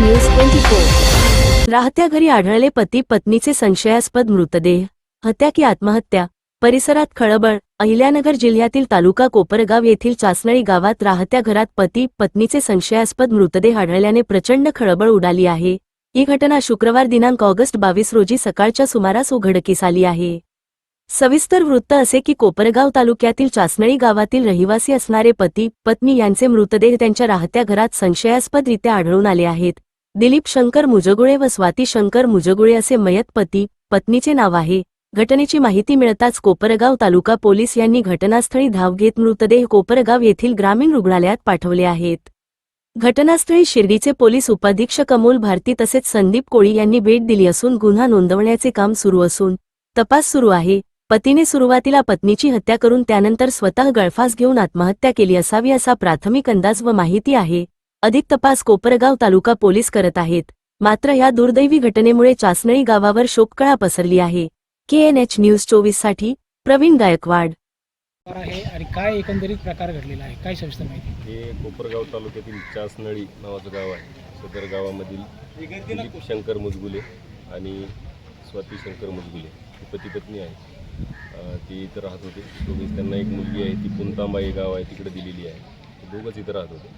News twenty four राहत्या घरी आढळले पती पत्नीचे संशयास्पद मृतदेह. हत्या की आत्महत्या? परिसरात खळबळ. अहिल्यानगर जिल्ह्यातील तालुका कोपरगाव येथील चासनळी गावात राहत्या घरात पती पत्नीचे संशयास्पद मृतदेह आढळल्याने प्रचंड खळबळ उडाली आहे. ही घटना शुक्रवार दिनांक ऑगस्ट बावीस रोजी सकाळच्या सुमारास उघडकीस आली आहे. सविस्तर वृत्त असे की कोपरगाव तालुक्यातील चासनळी गावातील रहिवासी असणारे पती पत्नी यांचे मृतदेह त्यांच्या राहत्या घरात संशयास्पदरित्या आढळून आले आहेत. दिलीप शंकर मुजगुळे व स्वाती शंकर मुजगुळे असे मयत पती पत्नीचे नाव आहे. घटनेची माहिती मिळताच कोपरगाव तालुका पोलीस यांनी घटनास्थळी धाव घेत मृतदेह कोपरगाव येथील ग्रामीण रुग्णालयात पाठवले आहेत. घटनास्थळी शिर्डीचे पोलीस उपाधीक्षक अमोल भारती तसेच संदीप कोळी यांनी भेट दिली असून गुन्हा नोंदवण्याचे काम सुरू असून तपास सुरू आहे. पतीने सुरुवातीला पत्नीची हत्या करून त्यानंतर स्वतः गळफास घेऊन आत्महत्या केली असावी असा प्राथमिक अंदाज व माहिती आहे. अधिक तपास कोपरगाव तालुका पोलीस करत आहेत. मात्र या दुर्दैवी घटनेमुळे चासनळी गावावर शोककळा पसरली आहे. केएनएच न्यूज चोवीससाठी प्रवीण गायकवाड. आहे आणि काय एकंदरीत प्रकार घडलेला आहे? काय सविस्तर माहिती? हे कोपरगाव तालुक्यातील चासनळी नावाचं गाव आहे. सदर गावामधील शंकर मुजगुले आणि स्वाती शंकर मुजगुले ही पती पत्नी आहे ते इथं राहत होते. दोघेच त्यांना एक मुलगी आहे. ती पुंतांबा हे गाव आहे. तिकडे दिलेली आहे. दोघंच इथं राहत होते.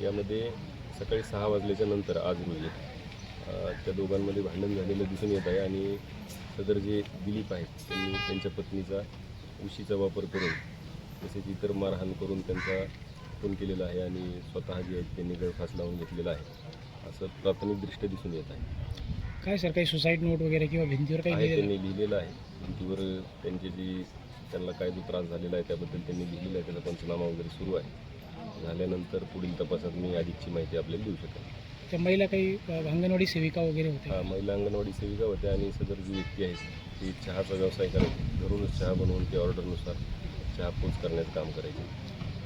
यामध्ये सकाळी सहा वाजल्याच्या नंतर आज रोजी अं, त्या दोघांमध्ये भांडण झालेलं दिसून येत आहे आणि सदर जे दिलीप आहेत त्यांनी त्यांच्या पत्नीचा उशीचा वापर करून तसेच इतर मारहाण करून त्यांचा खून केलेला आहे आणि स्वतः जे आहेत त्यांनी गळफास लावून घेतलेला आहे. असं प्राथमिकदृष्ट्या दिसून येत आहे. काय सर काही सुसाईड नोट वगैरे किंवा भिंतीवर काही त्यांनी लिहिलेलं आहे. भिंतीवर त्यांचे जी त्यांना काय जो त्रास झालेला आहे त्याबद्दल त्यांनी लिहिलेलं आहे. त्याचा पंचनामा वगैरे सुरू आहे. झाल्यानंतर पुढील तपासात मी अधिकची माहिती आपल्याला देऊ शकेन. त्या महिला काही अंगणवाडी सेविका वगैरे होत्या? हा, महिला अंगणवाडी सेविका होत्या आणि सदर जी व्यक्ती आहे ती चहाचा व्यवसाय करायची घरूनच चहा बनवून ते ऑर्डरनुसार चहा पोच करण्याचं काम करायचे.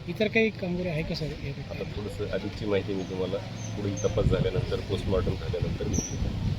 इतर काही कामगिरी आहे का सर? आता थोडंसं अधिकची माहिती मी तुम्हाला पुढील तपास झाल्यानंतर पोस्टमॉर्टम झाल्यानंतर देऊ शकेन.